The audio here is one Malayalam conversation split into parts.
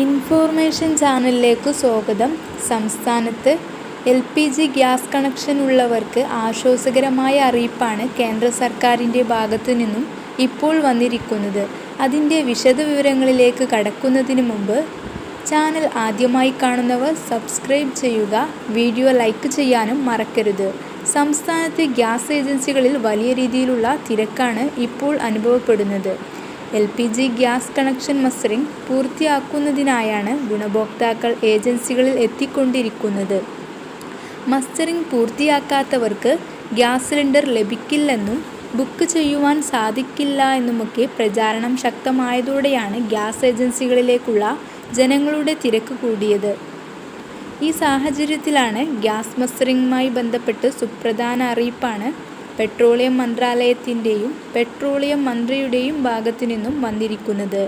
ഇൻഫോർമേഷൻ ചാനലിലേക്ക് സ്വാഗതം. സംസ്ഥാനത്ത് L P G gas connection ഉള്ളവർക്ക് ആശ്വാസകരമായ അറിയിപ്പാണ് കേന്ദ്ര സർക്കാരിന്റെ ഭാഗത്തു നിന്നും ഇപ്പോൾ വന്നിരിക്കുന്നത്. അതിന്റെ വിശദവിവരങ്ങളിലേക്ക് കടക്കുന്നതിന് മുമ്പ് ചാനൽ ആദ്യമായി കാണുന്നവർ സബ്സ്ക്രൈബ് ചെയ്യുക വീഡിയോ ലൈക്ക് ചെയ്യാനും മറക്കരുത്. സംസ്ഥാനത്തെ ഗ്യാസ് ഏജൻസികളിൽ വലിയ രീതിയിലുള്ള തിരക്കാണ് ഇപ്പോൾ അനുഭവപ്പെടുന്നത്. L P G gas connection mustering പൂർത്തിയാക്കുന്നതിനായാണ് ഗുണഭോക്താക്കൾ ഏജൻസികളിൽ എത്തിക്കൊണ്ടിരിക്കുന്നത്. മസ്റ്ററിംഗ് പൂർത്തിയാക്കാത്തവർക്ക് ഗ്യാസ് സിലിണ്ടർ ലഭിക്കില്ലെന്നും ബുക്ക് ചെയ്യുവാൻ സാധിക്കില്ല എന്നുമൊക്കെ പ്രചാരണം ശക്തമായതോടെയാണ് ഗ്യാസ് ഏജൻസികളിലേക്കുള്ള ജനങ്ങളുടെ തിരക്ക് കൂടിയത്. ഈ സാഹചര്യത്തിലാണ് ഗ്യാസ് മസ്റ്ററിംഗുമായി ബന്ധപ്പെട്ട് സുപ്രധാന അറിയിപ്പാണ് പെട്രോളിയം മന്ത്രാലയത്തിന്റെയും പെട്രോളിയം മന്ത്രിയുടെയും ഭാഗത്തു നിന്നും വന്നിരിക്കുന്നത്.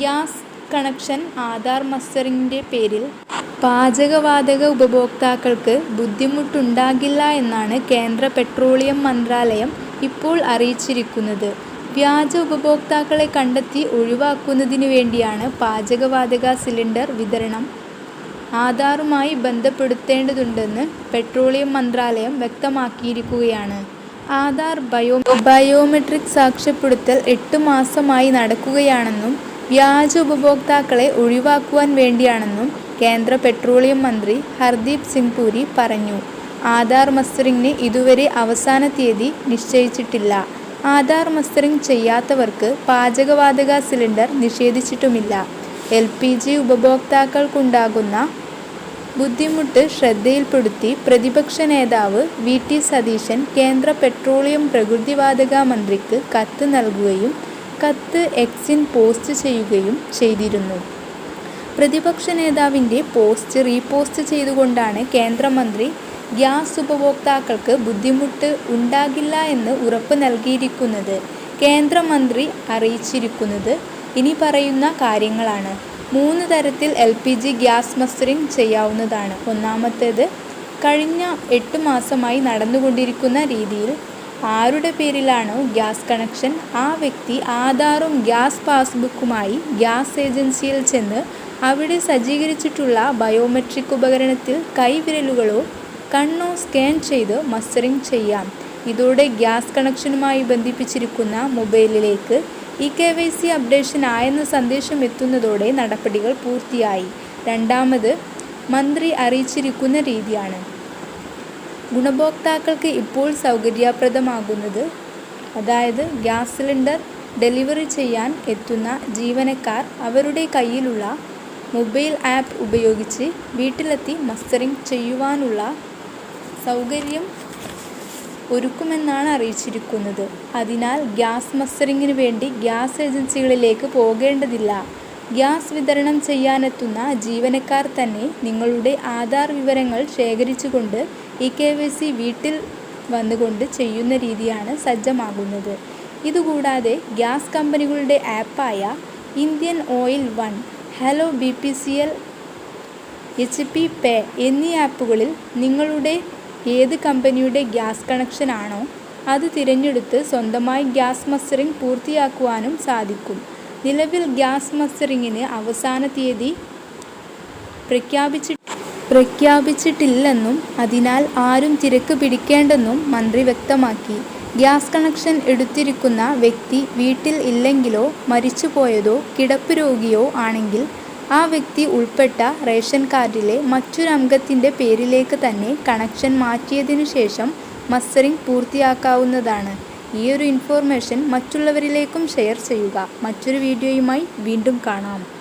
ഗ്യാസ് കണക്ഷൻ ആധാർ മസ്റ്ററിന്റെ പേരിൽ പാചകവാതക ഉപഭോക്താക്കൾക്ക് ബുദ്ധിമുട്ടുണ്ടാകില്ല എന്നാണ് കേന്ദ്ര പെട്രോളിയം മന്ത്രാലയം ഇപ്പോൾ അറിയിച്ചിരിക്കുന്നത്. വ്യാജ ഉപഭോക്താക്കളെ കണ്ടെത്തി ഒഴിവാക്കുന്നതിനു വേണ്ടിയാണ് പാചകവാതക സിലിണ്ടർ വിതരണം ആധാറുമായി ബന്ധപ്പെടുത്തേണ്ടതുണ്ടെന്ന് പെട്രോളിയം മന്ത്രാലയം വ്യക്തമാക്കിയിരിക്കുകയാണ്. ആധാർ ബയോ ബയോമെട്രിക് സാക്ഷ്യപ്പെടുത്തൽ എട്ട് മാസമായി നടക്കുകയാണെന്നും വ്യാജ ഉപഭോക്താക്കളെ ഒഴിവാക്കുവാൻ വേണ്ടിയാണെന്നും കേന്ദ്ര പെട്രോളിയം മന്ത്രി ഹർദീപ് സിംഗ് പുരി പറഞ്ഞു. ആധാർ മസ്റ്ററിങ്ങിന് ഇതുവരെ അവസാന തീയതി നിശ്ചയിച്ചിട്ടില്ല. ആധാർ മസ്റ്ററിംഗ് ചെയ്യാത്തവർക്ക് പാചകവാതക സിലിണ്ടർ നിഷേധിച്ചിട്ടുമില്ല. എൽ പി ജി ഉപഭോക്താക്കൾക്കുണ്ടാകുന്ന ബുദ്ധിമുട്ട് ശ്രദ്ധയിൽപ്പെടുത്തി പ്രതിപക്ഷ നേതാവ് വി ടി സതീശൻ കേന്ദ്ര പെട്രോളിയം പ്രകൃതിവാതക മന്ത്രിക്ക് കത്ത് നൽകുകയും കത്ത് എക്സിൻ പോസ്റ്റ് ചെയ്യുകയും ചെയ്തിരുന്നു. പ്രതിപക്ഷ നേതാവിന്റെ പോസ്റ്റ് റീപോസ്റ്റ് ചെയ്തുകൊണ്ടാണ് കേന്ദ്രമന്ത്രി ഗ്യാസ് ഉപഭോക്താക്കൾക്ക് ബുദ്ധിമുട്ട് ഉണ്ടാകില്ല എന്ന് ഉറപ്പ് നൽകിയിരിക്കുന്നത് കേന്ദ്രമന്ത്രി അറിയിച്ചിരിക്കുന്നത് ഇനി പറയുന്ന കാര്യങ്ങളാണ്. മൂന്ന് തരത്തിൽ L P G gas mustering ചെയ്യാവുന്നതാണ്. ഒന്നാമത്തേത് കഴിഞ്ഞ എട്ട് മാസമായി നടന്നുകൊണ്ടിരിക്കുന്ന രീതിയിൽ ആരുടെ പേരിലാണോ ഗ്യാസ് കണക്ഷൻ ആ വ്യക്തി ആധാറും ഗ്യാസ് പാസ്ബുക്കുമായി ഗ്യാസ് ഏജൻസിയിൽ ചെന്ന് അവിടെ സജ്ജീകരിച്ചിട്ടുള്ള ബയോമെട്രിക് ഉപകരണത്തിൽ കൈവിരലുകളോ കണ്ണോ സ്കാൻ ചെയ്ത് മസ്റ്ററിംഗ് ചെയ്യാം. ഇതോടെ ഗ്യാസ് കണക്ഷനുമായി ബന്ധിപ്പിച്ചിരിക്കുന്ന മൊബൈലിലേക്ക് E K Y C updation ആയെന്ന സന്ദേശം എത്തുന്നതോടെ നടപടികൾ പൂർത്തിയായി. രണ്ടാമത് മന്ത്രി അറിയിച്ചിരിക്കുന്ന രീതിയാണ്. ഗുണഭോക്താക്കൾക്ക് ഇപ്പോൾ സൗകര്യപ്രദമാകുന്നത് അതായത് ഗ്യാസ് സിലിണ്ടർ ഡെലിവറി ചെയ്യാൻ എത്തുന്ന ജീവനക്കാർ അവരുടെ കയ്യിലുള്ള മൊബൈൽ ആപ്പ് ഉപയോഗിച്ച് വീട്ടിലെത്തി മസ്റ്ററിംഗ് ചെയ്യുവാനുള്ള സൗകര്യം ഒരുക്കുമെന്നാണ് അറിയിച്ചിരിക്കുന്നത്. അതിനാൽ ഗ്യാസ് മസ്റ്ററിങ്ങിന് വേണ്ടി ഗ്യാസ് ഏജൻസികളിലേക്ക് പോകേണ്ടതില്ല. ഗ്യാസ് വിതരണം ചെയ്യാനെത്തുന്ന ജീവനക്കാർ തന്നെ നിങ്ങളുടെ ആധാർ വിവരങ്ങൾ ശേഖരിച്ചുകൊണ്ട് ഇ കെ വൈ സി വീട്ടിൽ വന്നുകൊണ്ട് ചെയ്യുന്ന രീതിയാണ് സജ്ജമാകുന്നത്. ഇതുകൂടാതെ ഗ്യാസ് കമ്പനികളുടെ ആപ്പായ Indian Oil One hello B P C L H P pay എന്നീ ആപ്പുകളിൽ നിങ്ങളുടെ ഏത് കമ്പനിയുടെ ഗ്യാസ് കണക്ഷൻ ആണോ അത് തിരഞ്ഞെടുത്ത് സ്വന്തമായി ഗ്യാസ് മസ്റ്ററിംഗ് പൂർത്തിയാക്കുവാനും സാധിക്കും. നിലവിൽ ഗ്യാസ് മസ്റ്ററിങ്ങിന് അവസാന തീയതി പ്രഖ്യാപിച്ചി പ്രഖ്യാപിച്ചിട്ടില്ലെന്നും അതിനാൽ ആരും തിരക്ക് പിടിക്കേണ്ടെന്നും മന്ത്രി വ്യക്തമാക്കി. ഗ്യാസ് കണക്ഷൻ എടുത്തിരിക്കുന്ന വ്യക്തി വീട്ടിൽ ഇല്ലെങ്കിലോ മരിച്ചുപോയതോ കിടപ്പ് രോഗിയോ ആണെങ്കിൽ ആ വ്യക്തി ഉൾപ്പെട്ട റേഷൻ കാർഡിലെ മറ്റൊരംഗത്തിന്റെ പേരിലേക്ക് തന്നെ കണക്ഷൻ മാറ്റിയതിനു ശേഷം മസ്റ്ററിംഗ് പൂർത്തിയാക്കാവുന്നതാണ്. ഈ ഒരു ഇൻഫോർമേഷൻ മറ്റുള്ളവരിലേക്കും ഷെയർ ചെയ്യുക. മറ്റൊരു വീഡിയോയുമായി വീണ്ടും കാണാം.